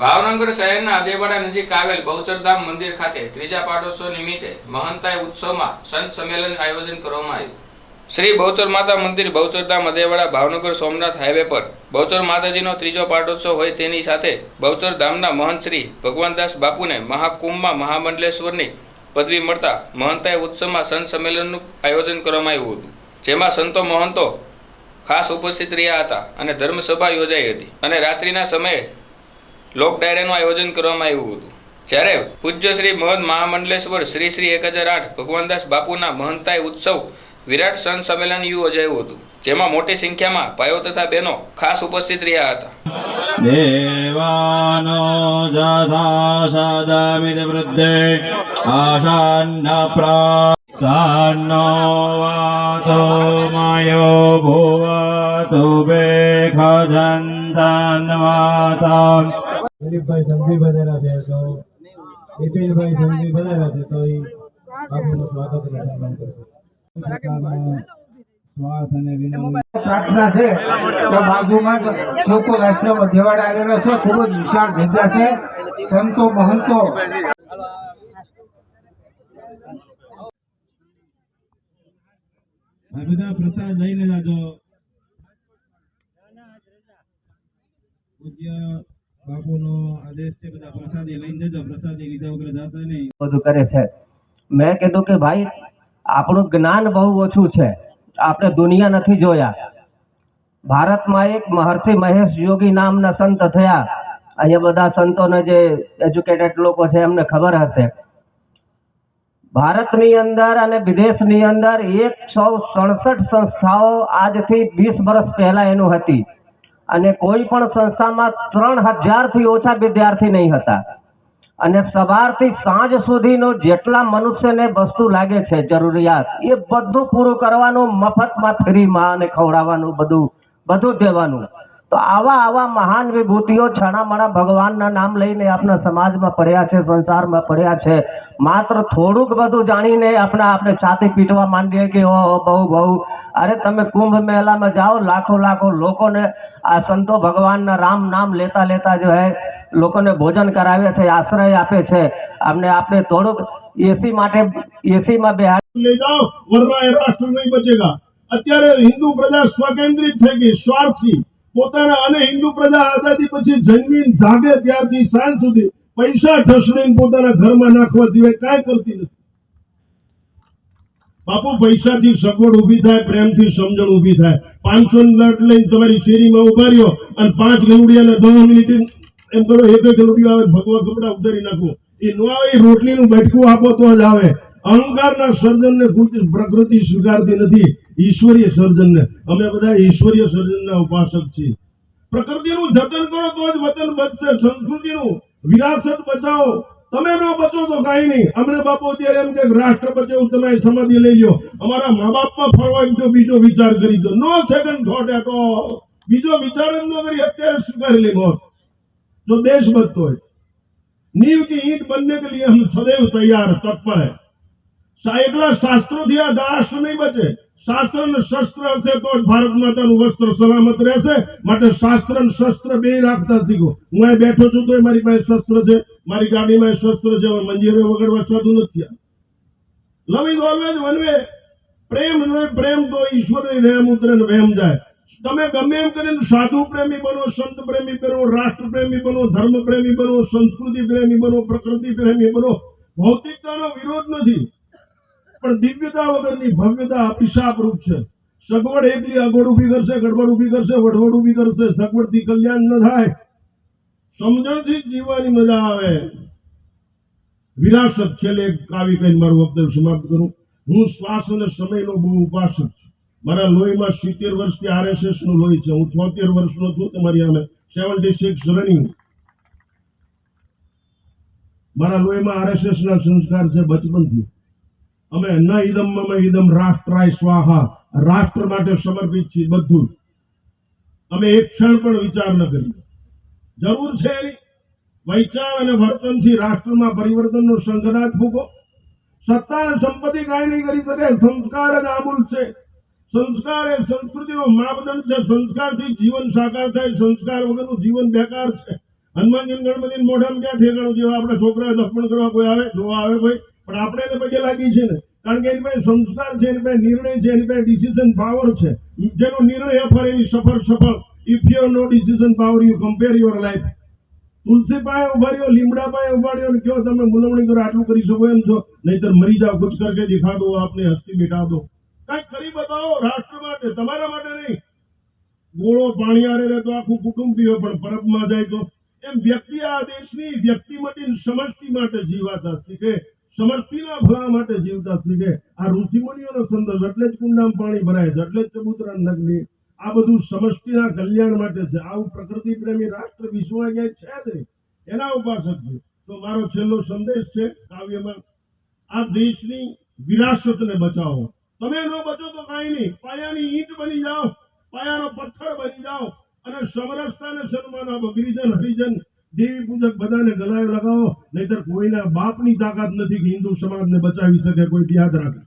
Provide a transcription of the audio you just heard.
ભાવનગર શહેરના અદેવાડા નજીક આવેલ બહુચરધામ મંદિર ખાતે ત્રીજા પાટોત્સવ નિમિત્તે મહંતાય ઉત્સવમાં સંત સંમેલન આયોજન કરવામાં આવ્યું. શ્રી બહુચર માતા મંદિર, બહુચરધામ અદેવાડા ભાવનગર સોમનાથ હાઈવે પર બહુચર માતાજીનો ત્રીજો પાટોત્સવ હોય તેની સાથે બહુચર ધામના મહંત શ્રી ભગવાનદાસ બાપુને મહાકુંભમાં મહામંડલેશ્વરની પદવી મળતા મહંતાય ઉત્સવમાં સંત સંમેલનનું આયોજન કરવામાં આવ્યું હતું. જેમાં સંતો મહંતો ખાસ ઉપસ્થિત રહ્યા હતા અને ધર્મસભા યોજાઈ હતી અને રાત્રિના સમયે લોક ડાયરાનું આયોજન કરવામાં આવ્યું હતું. જ્યારે પૂજ્ય શ્રી મહદ મહામંડલેશ્વર શ્રી શ્રી એક હજાર આઠ ભગવાનદાસ બાપુના મહંતાય ઉત્સવ વિરાટ સંત સંમેલન યોજાયું હતું, જેમાં મોટી સંખ્યામાં ભાઈઓ તથા બહેનો ખાસ ઉપસ્થિત રહ્યા હતા. દેવાનો જથા સદમિત વૃદ્ધે આશાન્ન પ્રાણો વાતો માયો ભુવતુ બેખજંતન માતા દિલીપભાઈ સંઘવી બનેલા છે, તો બિપિનભાઈ સંઘવી બનેલા છે, તો એ સ્વાગત અને સન્માન કરશે. પ્રાર્થના છે સંતો, મહંતો. પ્રસાદ લઈને મેં કીધું કે ભાઈ, આપણું જ્ઞાન બહુ ઓછું છે. આપણે દુનિયા નથી જોયા. ભારતમાં એક મહર્ષિ મહેશ યોગી નામના સંત થયા. અહીંયા બધા સંતોને જે એજ્યુકેટેડ લોકો છે, એમને ખબર હશે. ભારતની અંદર અને વિદેશની અંદર એકસો સડસઠ સંસ્થાઓ આજથી વીસ વર્ષ પહેલા એનું હતી. અને કોઈ પણ સંસ્થામાં ત્રણ હજારથી ઓછા વિદ્યાર્થી નહીં હતા. અને સવારથી સાંજ સુધીનો જેટલા મનુષ્યને વસ્તુ લાગે છે, જરૂરિયાત, એ બધું પૂરું કરવાનું, મફતમાં ફ્રીમાં અને ખવડાવવાનું, બધું બધું દેવાનું. તો આવા આવા મહાન વિભૂતિઓ છણામણા ભગવાનના નામ લઈને આપણા સમાજમાં પડ્યા છે, સંસારમાં પડ્યા છે. માત્ર થોડુંક બધું જાણીને આપણા આપણે છાતી પીટવા માંડીએ કે ઓ બહુ બહુ. અરે, તમે કુંભ મેળામાં જાઓ, લાખો લાખો લોકોને, આ સંતો ભગવાનના રામ નામ લેતા લેતા જો હે, લોકોને ભોજન કરાવે છે, આશ્રય આપે છે. અમને આપણે થોડુંક એસી માટે એસીમાં બેહા લઈ જાઓ વરના રાષ્ટ્ર નહીં બચેગા. અત્યારે હિન્દુ પ્રજા સ્વકેન્દ્રિત થઈ ગઈ, સ્વાર્થી. પોતાના અને હિન્દુ પ્રજા આઝાદી પછી જન્મીન જાગે ત્યારથી સાંજ સુધી પૈસા ઠસડીને પોતાના ઘરમાં નાખવા સિવાય કાંઈ કરતી નથી. બાપુ, પૈસાથી સગવડ ઊભી થાય, પ્રેમથી સમજણ ઊભી થાય. પાંચસો લટ લઈને તમારી શેરીમાં ઊભા રહ્યો અને પાંચ ગલુડિયાને દસ મિનિટ એમ કરો, એક ગલુડિયો આવે, ભગવા કપડા ઉતારી નાખો. એ નો આવે રોટલીનું બેઠકું આપો તો જ આવે. અહંકારના સર્જનને પ્રકૃતિ સ્વીકારતી નથી. ઈશ્વરીય સર્જનને અમે બધા ઈશ્વરીય સર્જનના ઉપાસક છીએ પ્રકૃતિનું જતન કરો તો જ વતન બચશે સંસ્કૃતિનું વિરાસત બચાવો તમે ન બચો તો કાંઈ નહીં અમને બાપુ અત્યારે એમ કે રાષ્ટ્ર બચે એવું તમે સમાધિ લઈ લો અમારા મા બાપમાં ફરવા એમ તો બીજો વિચાર કરી દો no second thought at all બીજો વિચાર જ ન કરી અત્યારે સ્વીકારી લે મોત જો દેશ બચતો હોય नींव की ईंट बनने के लिए हम सदैव तैयार तत्पर है શા- એકલા શાસ્ત્રોથી આ રાષ્ટ્ર નહીં બચે શાસ્ત્ર અને શસ્ત્ર હશે તો જ ભારત માતાનું વસ્ત્ર સલામત રહેશે. માટે શાસ્ત્ર ને શસ્ત્ર બે રાખતા શીખો. હું અહીં બેઠો છું તો મારી પાસે શસ્ત્ર છે. મારી ગાડીમાં શસ્ત્ર છે. મંજીરે વગડવા સાધુ નથી લવ ઇઝ ઓલવેઝ વન પ્રેમ પ્રેમ તો ઈશ્વરની રહેમ ઉતરે ને વહેમ જાય. તમે ગમે એમ કરીને સાધુ પ્રેમી બનો, સંત પ્રેમી બનો, રાષ્ટ્ર પ્રેમી બનો, ધર્મ પ્રેમી બનો, સંસ્કૃતિ પ્રેમી બનો, પ્રકૃતિ પ્રેમી બનો. ભૌતિકતાનો વિરોધ નથી. પણ દિવ્યતા વગરની ભવ્યતા અભિશાપ રૂપ છે. સગવડ એકલી અગવડ ઊભી કરશે, ગડબડ ઊભી કરશે, વઢવડ ઊભી કરશે, સગવડથી કલ્યાણ ન થાય. સમજણથી જીવવાની મજા આવે. વિરાસત છેલ્લે કાવી કહીને મારું વક્તવ્ય સમાપ્ત કરું. હું શ્વાસ અને સમયનો બહુ ઉપાસક છું. મારા લોહીમાં સિત્તેર વર્ષથી આરએસએસનું લોહી છે. હું છોતેર વર્ષનો છું. તમારી સામે સેવન્ટી સિક્સ રનિંગ મારા લોહીમાં આરએસએસ ના સંસ્કાર છે બચપનથી અમે ન ઇદમ મમ ઇદમ રાષ્ટ્રાય સ્વાહા. રાષ્ટ્ર માટે સમર્પિત છીએ બધું. અમે એક ક્ષણ પણ વિચાર ન કરીએ. જરૂર છે વિચાર અને વર્તનથી રાષ્ટ્રમાં પરિવર્તનનો સંઘનાથ ફૂકો સત્તા અને સંપત્તિ કાંઈ નહીં કરી શકે. સંસ્કાર જ આમૂલ છે. સંસ્કાર એ સંસ્કૃતિનો માપદંડ છે. સંસ્કારથી જીવન સાકાર થાય. સંસ્કાર વગરનું જીવન બેકાર છે. હનુમાનજી ગણપતિ મોઢામાં ક્યાં ઠેકાણું? જેવા આપણા છોકરા દર્પણ કરવા કોઈ આવે? જોવા આવે ભાઈ. પણ આપણે એને પગે લાગી છે ને. કારણ કે એની સંસ્કાર છે, એની નિર્ણય છે, એની ડિસિઝન પાવર છે. જેનો નિર્ણય અફર એવી સફળ સફળ. If you know decision power you compare your life તુલસી પાસે ઉભાડ્યો લીમડા પાસે ઉભાડ્યો ને કયો તમે મુલવણી કરો, આટલું કરી શકો એમ છો. નહીતર મરી જાઓ, કુછ કરકે દિખા દો આપને હસ્તી મિટા દો કંઈક કરી બતાવો, રાષ્ટ્ર માટે, તમારા માટે નહીં. ગોળો પાણી આરે તો આખું કુટુંબ પીવે, પણ પરબમાં જાય તો. એમ વ્યક્તિ આ દેશની વ્યક્તિમતી સમજતી માટે જીવાતા શીખે સમષ્ટિના ભલા માટે જીવતા શીખે આ ઋષિમુનિઓનો સંદર્ભ એટલે જ કુંડામ પાણી ભરાય છે, એટલે જ ચબુતરા નગની આ બધું સમષ્ટિના કલ્યાણ માટે છે. આવું પ્રકૃતિ પ્રેમી રાષ્ટ્ર વિશ્વમાં ક્યાંય છે જ નહીં. એના ઉપાસક છે. તો મારો છેલ્લો સંદેશ છે કાવ્યમાં, આ દેશની વિરાસતને બચાવો. તમે ન બચો તો કાંઈ નહીં. પાયાની ઈંટ બની જાઓ પાયાનો પથ્થર બની જાઓ અને સમરસતાને સન્માન આપો ગિરિજન હરિજન દેવી પૂજક બધાને ગલાય લગાવો નહીતર બાપની તાકાત નથી કે હિન્દુ સમાજને બચાવી શકે કોઈ યાદ રાખે?